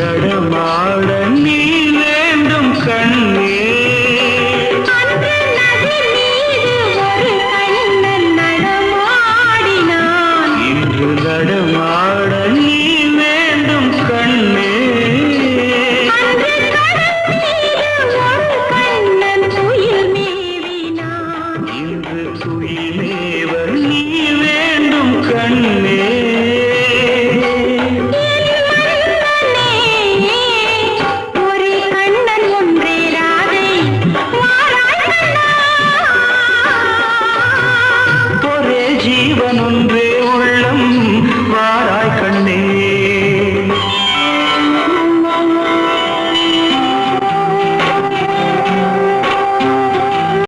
நடமாட நீ வேண்டும் கண்ணே. இன்று நடமாட நீ வேண்டும் கண்ணே. இன்று துயிலே